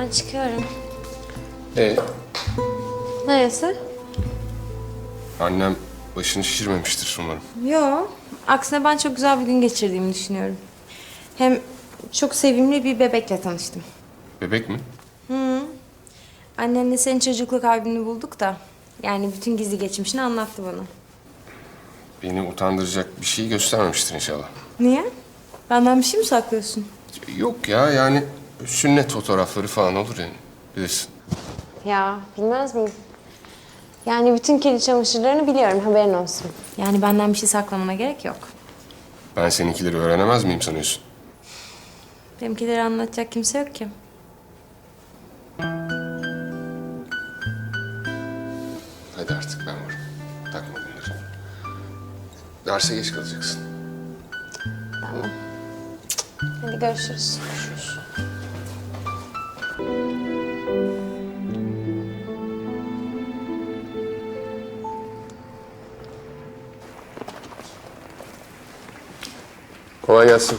Ben çıkıyorum. Ee, Neresi? annem başını şişirmemiştir umarım. Yo. Aksine ben çok güzel bir gün geçirdiğimi düşünüyorum. Hem çok sevimli bir bebekle tanıştım. Bebek mi? Annenle senin çocukluk albümünü bulduk da. Yani bütün gizli geçmişini anlattı bana. Beni utandıracak bir şey göstermemiştir inşallah. Niye? Benden bir şey mi saklıyorsun? Yok ya yani sünnet fotoğrafları falan olur yani. Bilirsin. Ya bilmez miyim? Yani bütün kirli çamaşırlarını biliyorum haberin olsun. Yani benden bir şey saklamana gerek yok. Ben seninkileri öğrenemez miyim sanıyorsun? Benimkileri anlatacak kimse yok ki. Hadi artık ben varım. Takma bunları. Derse geç kalacaksın. Hadi görüşürüz. Görüşürüz. Kolay gelsin.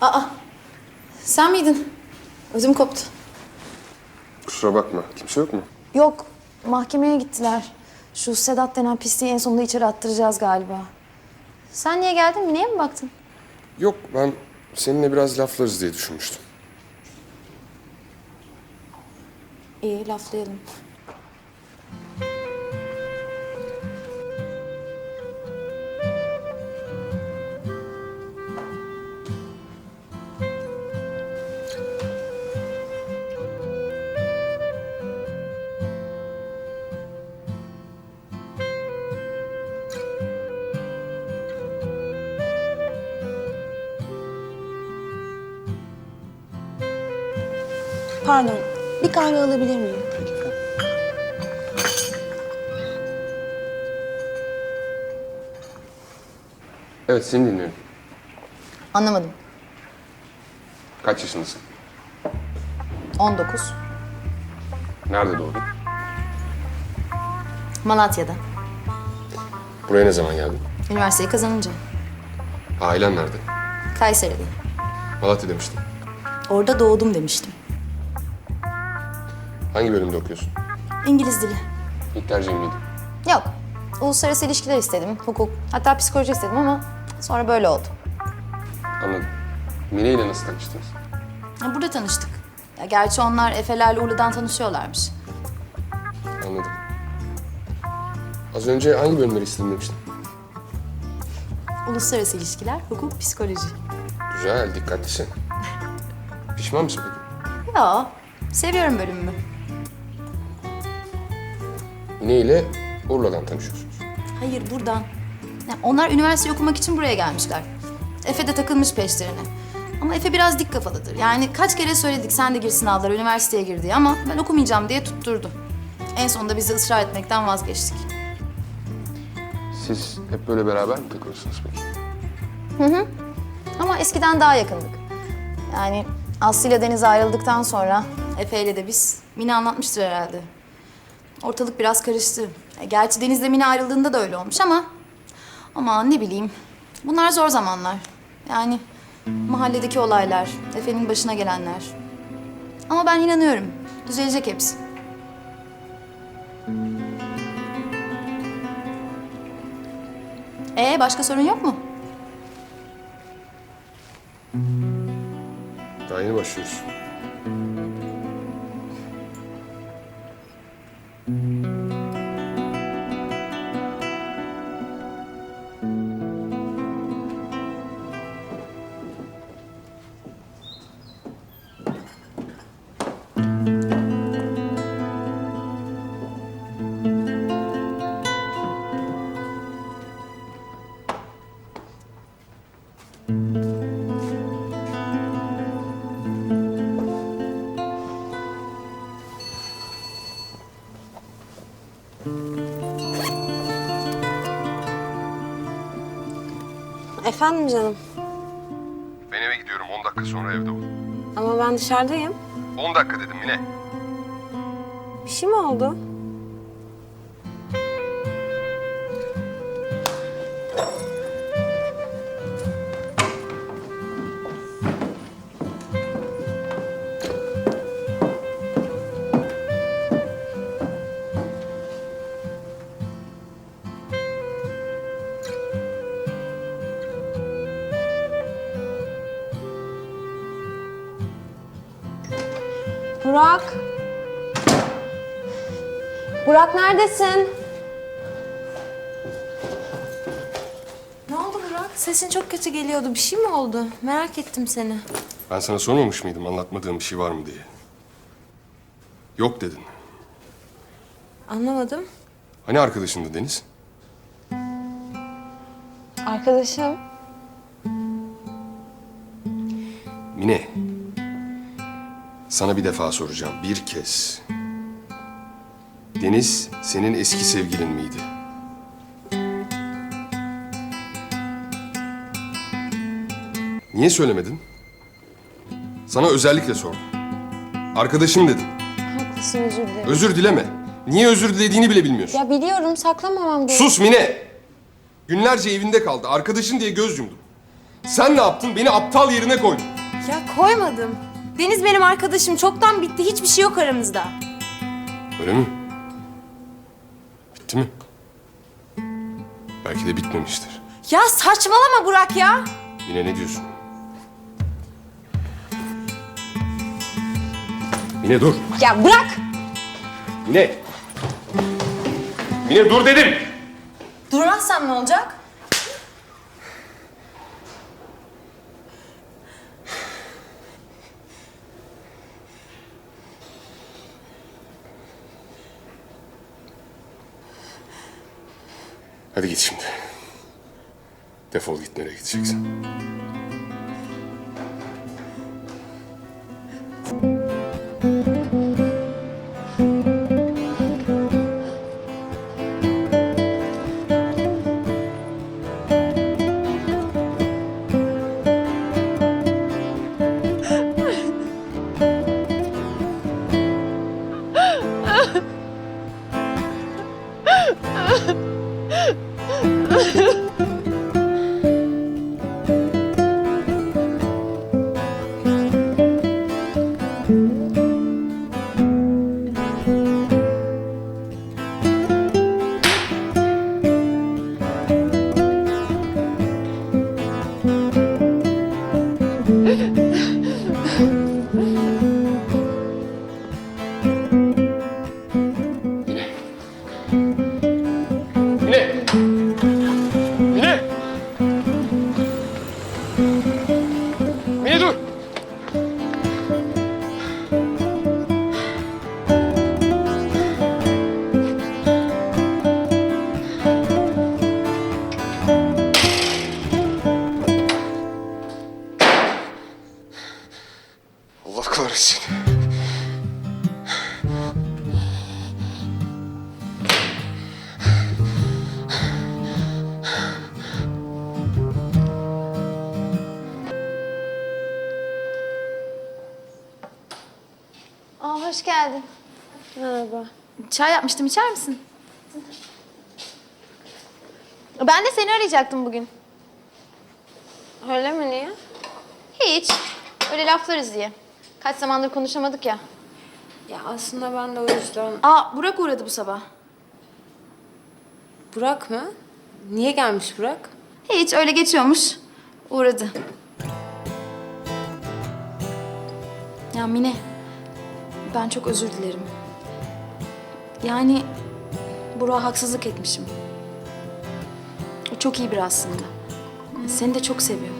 Aa, sen miydin? Ödüm koptu. Kusura bakma. Kimse yok mu? Yok, mahkemeye gittiler. Şu Sedat denen pisliği en sonunda içeri attıracağız galiba. Sen niye geldin? Mineye mi baktın? Yok ben seninle biraz laflarız diye düşünmüştüm. İyi, laflayalım. Pardon, bir kahve alabilir miyim? Evet seni dinliyorum. Anlamadım. Kaç yaşındasın? 19. Nerede doğdun? Malatya'da. Buraya ne zaman geldin? Üniversiteyi kazanınca. Ailen nerede? Kayseri'de. Malatya demiştin. Orada doğdum demiştim. Hangi bölümde okuyorsun? İngiliz dili. İlk tercihin miydi? Yok. Uluslararası ilişkiler istedim, hukuk, hatta psikoloji istedim ama sonra böyle oldu. Anladım. Mine ile nasıl tanıştınız? Ya burada tanıştık. Ya gerçi onlar Efe'lerle Urla'dan tanışıyorlarmış. Anladım. Az önce hangi bölümleri istedin demiştin? Uluslararası ilişkiler, hukuk, psikoloji. Güzel, dikkatlisin. Pişman mısın peki? Ya seviyorum bölümümü. Mine ile Urla'dan tanışıyorsunuz. Hayır buradan. Ya onlar üniversite okumak için buraya gelmişler. Efe de takılmış peşlerine. Ama Efe biraz dik kafalıdır. Yani kaç kere söyledik sen de gir sınavlara, üniversiteye gir diye ama ben okumayacağım diye tutturdu. En sonunda bizi ısrar etmekten vazgeçtik. Siz hep böyle beraber mi takılırsınız peki? Ama eskiden daha yakındık. Yani Aslı ile Deniz ayrıldıktan sonra Efe ile de biz, Mine anlatmıştır herhalde. Ortalık biraz karıştı. E, gerçi Deniz'le Mine ayrıldığında da öyle olmuş ama... Ama ne bileyim, bunlar zor zamanlar. Yani mahalledeki olaylar, Efe'nin başına gelenler. Ama ben inanıyorum, düzelecek hepsi. Ee, başka sorun yok mu? Daha yeni başlıyoruz. Efendim canım. Ben eve gidiyorum. 10 dakika sonra evde ol. Ama ben dışarıdayım. 10 dakika dedim Mine. Bir şey mi oldu? Neredesin? Ne oldu Burak? Sesin çok kötü geliyordu. Bir şey mi oldu? Merak ettim seni. Ben sana sormamış mıydım anlatmadığım bir şey var mı diye? Yok dedin. Anlamadım. Hani arkadaşındı Deniz? Arkadaşım. Mine. Sana bir defa soracağım. Bir kez. Deniz senin eski sevgilin miydi? Niye söylemedin? Sana özellikle sordum. Arkadaşım dedin. Haklısın özür dilerim. Özür dileme. Niye özür dilediğini bile bilmiyorsun. Ya biliyorum saklamamam gerekiyor. Sus Mine! Günlerce evinde kaldı. Arkadaşın diye göz yumdum. Sen ne yaptın? Beni aptal yerine koydun. Ya koymadım. Deniz benim arkadaşım. Çoktan bitti. Hiçbir şey yok aramızda. Öyle mi? Bitti mi? Belki de bitmemiştir. Ya saçmalama Burak ya. Yine ne diyorsun? Mine dur. Ya bırak. Mine. Mine dur dedim. Durmazsam ne olacak? Hadi git şimdi. Defol git nereye gideceksin. Çay yapmıştım içer misin? Ben de seni arayacaktım bugün. Öyle mi niye? Hiç. Öyle laflarız diye. Kaç zamandır konuşamadık ya. Ya aslında ben de o yüzden... Aa Burak uğradı bu sabah. Burak mı? Niye gelmiş Burak? Hiç öyle geçiyormuş. Uğradı. Ya Mine, ben çok özür dilerim. Yani Burak'a haksızlık etmişim. O çok iyi biri aslında. Seni de çok seviyor.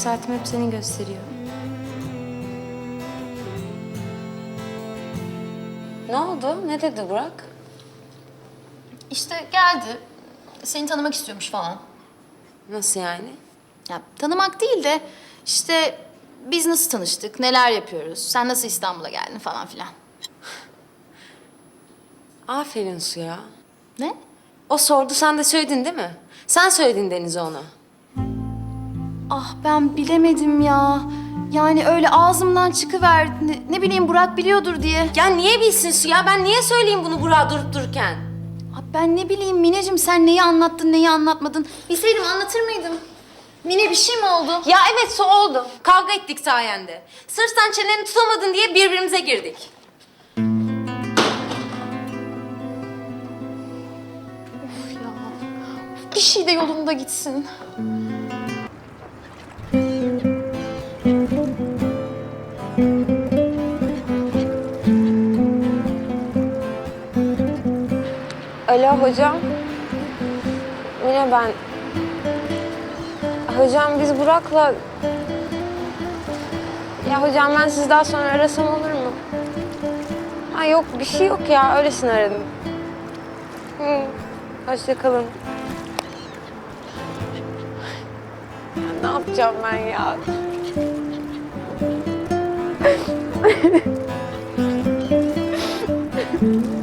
Saatim hep seni gösteriyor. Ne oldu? Ne dedi Burak? İşte geldi. Seni tanımak istiyormuş falan. Nasıl yani? Ya tanımak değil de işte biz nasıl tanıştık, neler yapıyoruz, sen nasıl İstanbul'a geldin falan filan. Aferin Suya. Ne? O sordu sen de söyledin değil mi? Sen söyledin Deniz'e ona. Ah ben bilemedim ya. Yani öyle ağzımdan çıkıverdi. Ne, ne bileyim Burak biliyordur diye. Ya niye bilsin Suya? Ben niye söyleyeyim bunu Burak'a durup dururken? Ah, ben ne bileyim Mineciğim sen neyi anlattın neyi anlatmadın. Bilseydim anlatır mıydım? Mine bir şey mi oldu? Ya evet su oldu. Kavga ettik sayende. Sırf sen çeneni tutamadın diye birbirimize girdik. Ya, bir şey de yolunda gitsin. Alo hocam. Mine ben. Hocam biz Burak'la... Ya hocam ben sizi daha sonra arasam olur mu? Ha yok bir şey yok ya öylesine aradım. Hı. Ne yapacağım ben ya?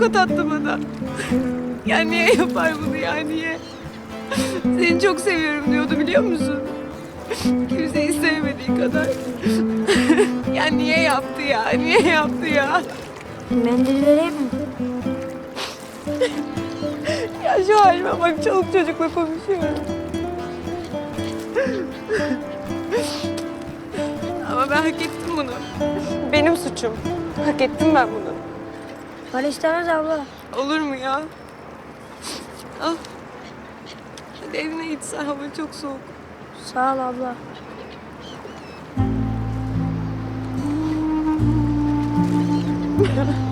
Tokat attı bana. Ya niye yapar bunu ya niye? Seni çok seviyorum diyordu biliyor musun? Kimseyi sevmediği kadar. ya niye yaptı ya? Niye yaptı ya? Mendil vereyim mi? Ya şu halime bak çoluk çocukla konuşuyorum. Ama ben hak ettim bunu. Benim suçum. Hak ettim ben bunu. Para istemez abla. Olur mu ya? Al. Hadi evine git sen hava çok soğuk. Sağ ol abla.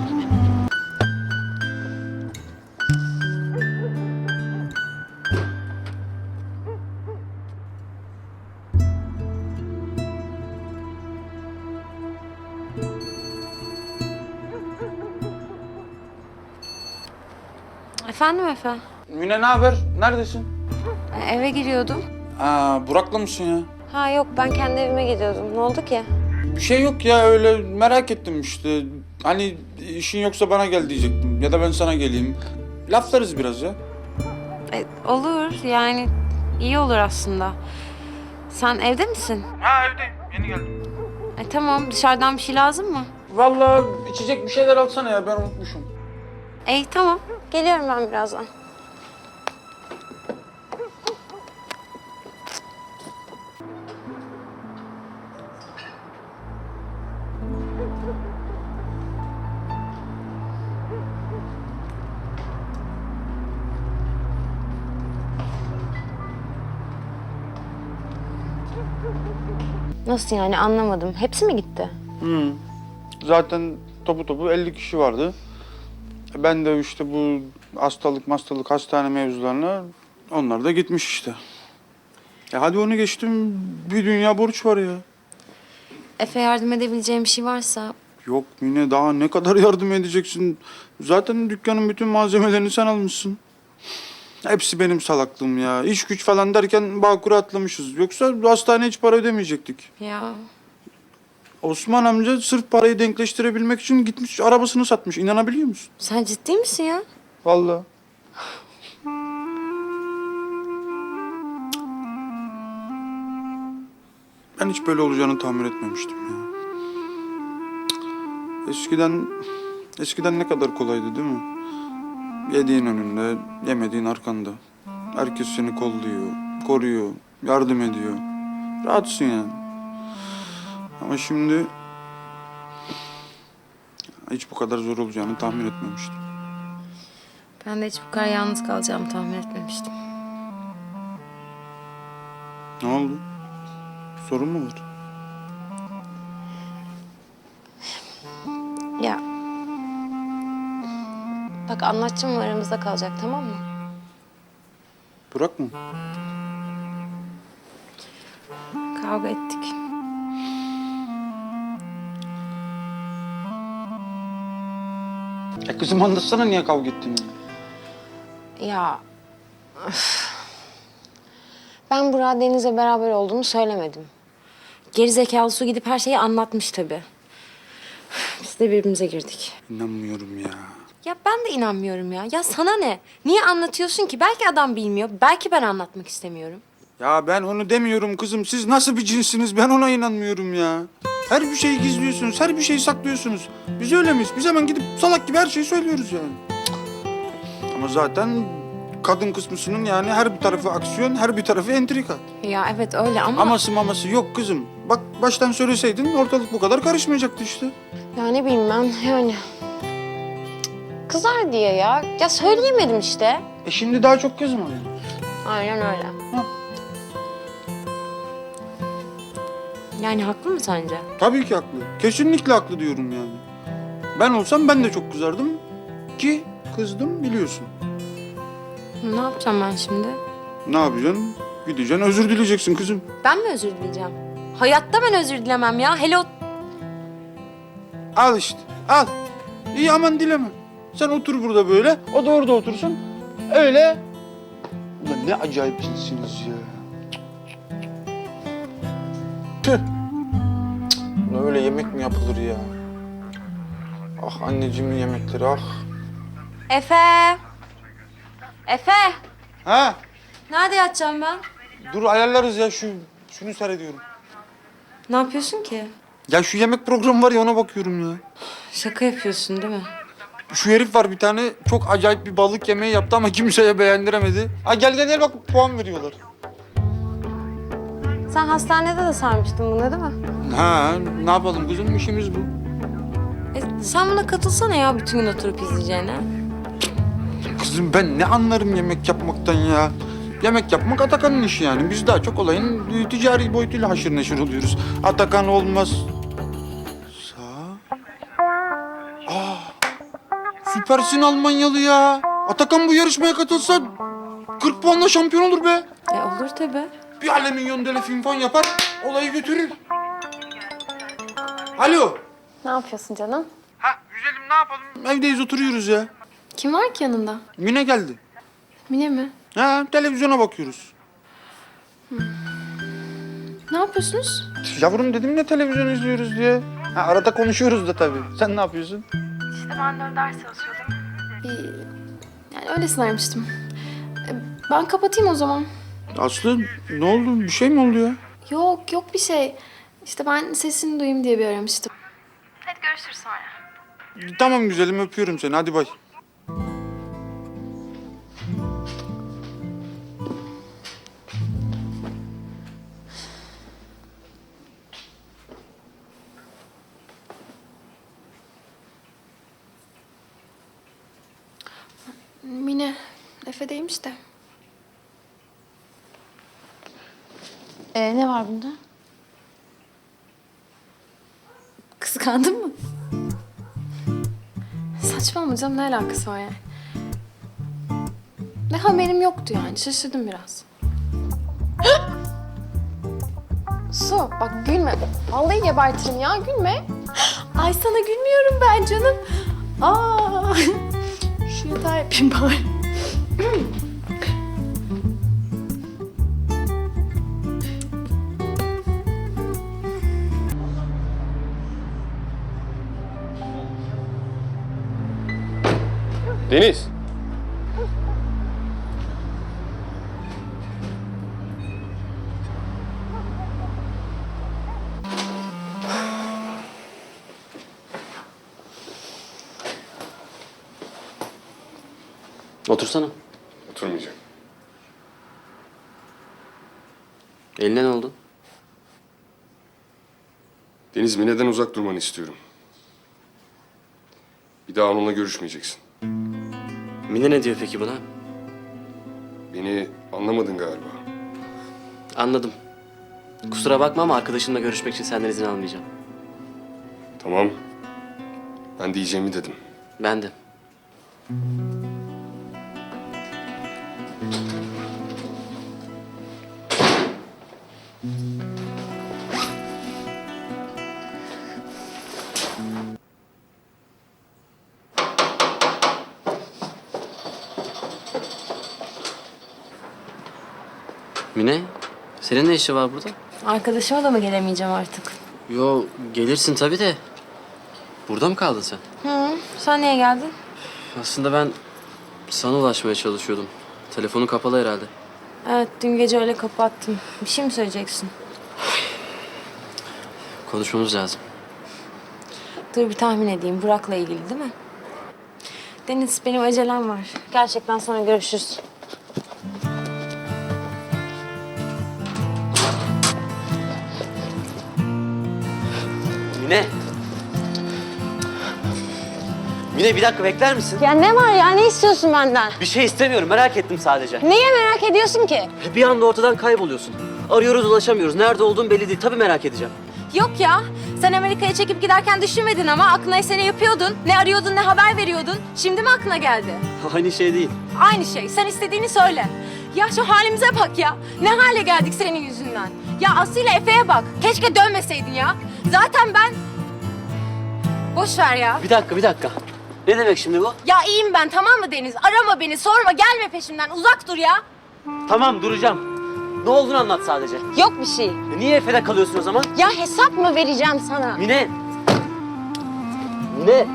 Efendim Efe? Mine ne haber? Neredesin? E, Eve giriyordum. Aa, Burak'la mısın ya? Ha yok ben kendi evime gidiyordum. Ne oldu ki? Bir şey yok ya öyle merak ettim işte. Hani işin yoksa bana gel diyecektim ya da ben sana geleyim. Laflarız biraz ya. E, olur yani iyi olur aslında. Sen evde misin? Ha evdeyim yeni geldim. E, tamam dışarıdan bir şey lazım mı? Vallahi içecek bir şeyler alsana ya ben unutmuşum. İyi tamam geliyorum ben birazdan. Nasıl yani anlamadım. Hepsi mi gitti? Hı. Zaten topu topu 50 kişi vardı. Ben de işte bu hastalık hastalık hastane mevzularına onlar da gitmiş işte. Ya hadi onu geçtim bir dünya borç var ya. Efe yardım edebileceğim bir şey varsa Yok Mine daha ne kadar yardım edeceksin? Zaten dükkanın bütün malzemelerini sen almışsın. Hepsi benim salaklığım ya. İş güç falan derken Bağkur'a atlamışız. Yoksa hastaneye hiç para ödemeyecektik. ya Osman amca sırf parayı denkleştirebilmek için gitmiş arabasını satmış. İnanabiliyor musun? sen ciddi misin ya? Vallahi. Ben hiç böyle olacağını tahmin etmemiştim ya. Eskiden, eskiden ne kadar kolaydı değil mi? Yediğin önünde, yemediğin arkanda. Herkes seni kolluyor, koruyor, yardım ediyor. Rahatsın yani. Ama şimdi hiç bu kadar zor olacağını tahmin etmemiştim. Ben de hiç bu kadar yalnız kalacağımı tahmin etmemiştim. Ne oldu? Sorun mu var? Ya. Bak anlatacağım aramızda kalacak tamam mı? Burak mı? Kavga ettik. Ya kızım anlatsana niye kavga ettiğini. Ya... öf. Ben Burak'a Deniz'le beraber olduğumu söylemedim. Geri zekalı su gidip her şeyi anlatmış tabii. Biz de birbirimize girdik. İnanmıyorum ya. Ya ben de inanmıyorum ya. Ya sana ne? Niye anlatıyorsun ki? Belki adam bilmiyor. Belki ben anlatmak istemiyorum. Ya ben onu demiyorum kızım. Siz nasıl bir cinsiniz ben ona inanmıyorum ya. Her bir şeyi gizliyorsunuz, her bir şeyi saklıyorsunuz. Biz öyle miyiz? Biz hemen gidip salak gibi her şeyi söylüyoruz yani. Ama zaten kadın kısmısının yani her bir tarafı aksiyon, her bir tarafı entrika. Ya evet öyle ama... Aması maması yok kızım. Bak baştan söyleseydin ortalık bu kadar karışmayacaktı işte. Ya ne bileyim ben yani... Kızar diye ya. Ya söyleyemedim işte. E şimdi daha çok kızma. Aynen öyle. Yani haklı mı sence? Tabii ki haklı. Kesinlikle haklı diyorum yani. Ben olsam ben de çok kızardım. Ki kızdım biliyorsun. Ne yapacağım ben şimdi? Ne yapacaksın? Gideceksin özür dileyeceksin kızım. Ben mi özür dileyeceğim? Hayatta ben özür dilemem ya. Hele o... Al işte al. İyi aman dileme. Sen otur burada böyle. O da orada otursun. Öyle. Ulan ne acayip cinsiniz ya. Öyle yemek mi yapılır ya? Ah anneciğimin yemekleri ah. Efe! Efe! Ha? Nerede yatacağım ben? Dur ayarlarız ya şu şunu seyrediyorum. Ne yapıyorsun ki? Ya şu yemek programı var ya ona bakıyorum ya. Şaka yapıyorsun değil mi? Şu herif var bir tane çok acayip bir balık yemeği yaptı ama kimseye beğendiremedi. Ha gel gel gel bak puan veriyorlar. Sen hastanede de sarmıştın bunu değil mi? Ha ne yapalım kızım işimiz bu. E, sen buna katılsana ya bütün gün oturup izleyeceğine. Kızım ben ne anlarım yemek yapmaktan ya. Yemek yapmak Atakan'ın işi yani. Biz daha çok olayın e, ticari boyutuyla haşır neşir oluyoruz. Atakan olmaz. Sağ. Aa, süpersin Almanyalı ya. Atakan bu yarışmaya katılsa 40 puanla şampiyon olur be. E olur tabii. Bir alemin yondele film fon yapar, olayı götürür. Alo. Ne yapıyorsun canım? Ha güzelim ne yapalım? Evdeyiz oturuyoruz ya. Kim var ki yanında? Mine geldi. Mine mi? Ha televizyona bakıyoruz. Ne yapıyorsunuz? Yavrum dedim ne televizyon izliyoruz diye. Ha, arada konuşuyoruz da tabii. Sen ne yapıyorsun? Yani öylesine aramıştım. E, Ben kapatayım o zaman. Aslı ne oldu? Bir şey mi oldu ya? Yok yok bir şey. İşte ben sesini duyayım diye bir aramıştım. Hadi görüşürüz sonra. Tamam güzelim öpüyorum seni. Hadi bay. Mine, Efe'deymiş de. Ee, ne var bunda? Canım ne alakası var yani? Ne haberim yoktu yani şaşırdım biraz. Su bak gülme. Vallahi gebertirim ya gülme. Ay sana gülmüyorum ben canım. Aa. Şu yatağı yapayım bari. Deniz. Otursana. Oturmayacağım. Eline ne oldu? Deniz Mine'den uzak durmanı istiyorum. Bir daha onunla görüşmeyeceksin. Mine ne diyor peki buna? Beni anlamadın galiba. Anladım. Kusura bakma ama arkadaşımla görüşmek için senden izin almayacağım. Tamam. Ben diyeceğimi dedim. Ben de. Senin ne işi var burada? Arkadaşıma da mı gelemeyeceğim artık? Yo, gelirsin tabii de. Burada mı kaldın sen? Hı, sen niye geldin? Aslında ben sana ulaşmaya çalışıyordum. Telefonu kapalı herhalde. Evet, dün gece öyle kapattım. Bir şey mi söyleyeceksin? Konuşmamız lazım. Dur bir tahmin edeyim. Burak'la ilgili değil mi? Deniz, benim acelem var. Gerçekten sonra görüşürüz. Mine bir dakika bekler misin? Ya ne var ya? Ne istiyorsun benden? Bir şey istemiyorum, merak ettim sadece. Neye merak ediyorsun ki? Bir anda ortadan kayboluyorsun. Arıyoruz ulaşamıyoruz. Nerede olduğun belli değil. Tabii merak edeceğim. Yok ya. Sen Amerika'ya çekip giderken düşünmedin ama aklına seni yapıyordun. Ne arıyordun ne haber veriyordun. Şimdi mi aklına geldi? Aynı şey değil. Aynı şey. Sen istediğini söyle. Ya şu halimize bak ya. Ne hale geldik senin yüzünden. Ya Aslı ile Efe'ye bak. Keşke dönmeseydin ya. Zaten ben... Boş ver ya. Bir dakika, bir dakika. Ne demek şimdi bu? Ya iyiyim ben tamam mı Deniz? Arama beni, sorma, gelme peşimden. Uzak dur ya. Tamam, duracağım. Ne olduğunu anlat sadece. Yok bir şey. E, Niye Efe'de kalıyorsun o zaman? Ya hesap mı vereceğim sana? Mine! Mine!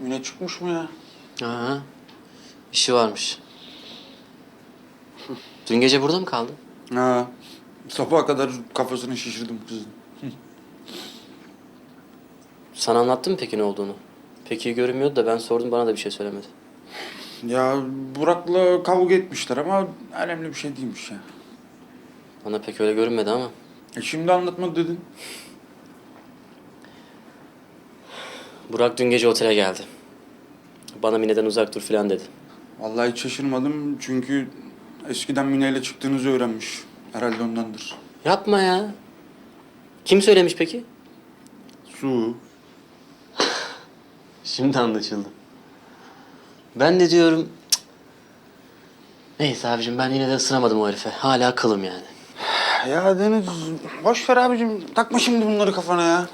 Mine çıkmış mı ya? Aha. İşi varmış. Dün gece burada mı kaldın? Ha. Sabaha kadar kafasını şişirdim kızın. Sana anlattım mı peki ne olduğunu? Pek iyi görünmüyordu da ben sordum bana da bir şey söylemedi. Ya Burak'la kavga etmişler ama önemli bir şey değilmiş ya. Bana pek öyle görünmedi ama. E şimdi anlatma dedin. Burak dün gece otele geldi. Bana Mine'den uzak dur falan dedi. Vallahi hiç şaşırmadım çünkü eskiden Mine ile çıktığınızı öğrenmiş. Herhalde ondandır. Yapma ya. Kim söylemiş peki? Su. Şimdi anlaşıldı. Ben de diyorum... cık. Neyse abicim ben yine de ısınamadım o herife. Hala kılım yani. Ya Deniz boş ver abicim. Takma şimdi bunları kafana ya.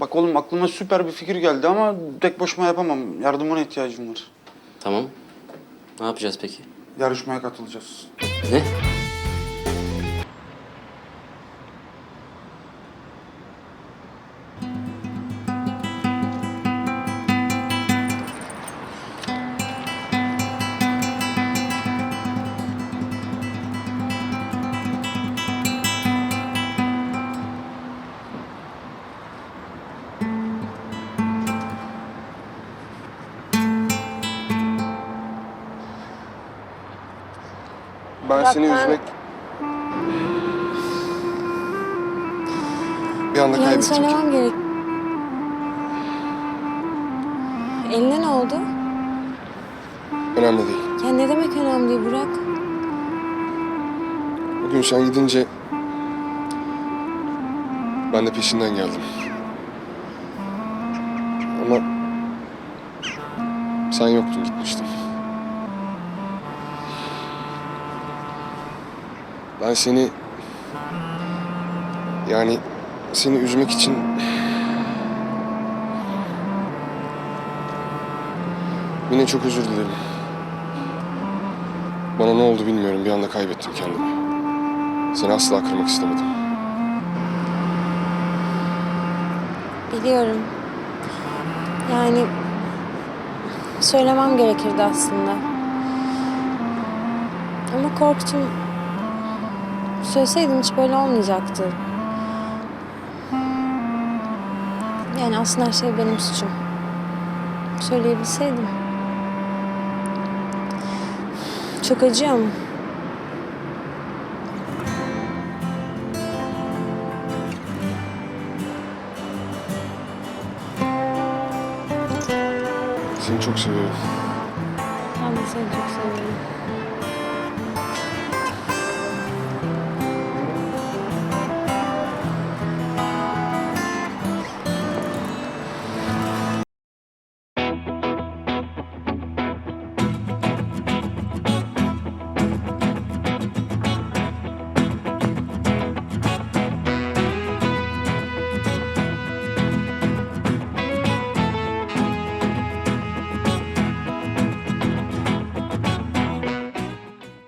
Bak oğlum aklıma süper bir fikir geldi ama tek başıma yapamam. Yardımına ihtiyacım var. Tamam. Ne yapacağız peki? Yarışmaya katılacağız. Ne? Ben seni üzmek... Bir anda Yani kaybettim. söylemem gerek. Eline ne oldu? Önemli değil. Ya ne demek önemli değil Burak? Bugün sen gidince... Ben de peşinden geldim. Ama... Sen yoktun gitmiştim. Ben seni... Yani seni üzmek için... Yine çok özür dilerim. Bana ne oldu bilmiyorum. Bir anda kaybettim kendimi. Seni asla kırmak istemedim. Biliyorum. Yani söylemem gerekirdi aslında. Ama korktum. Söyleseydim hiç böyle olmayacaktı. Yani aslında her şey benim suçum. Söyleyebilseydim. Çok acıyor mu? Seni çok seviyorum. Ben de seni çok seviyorum.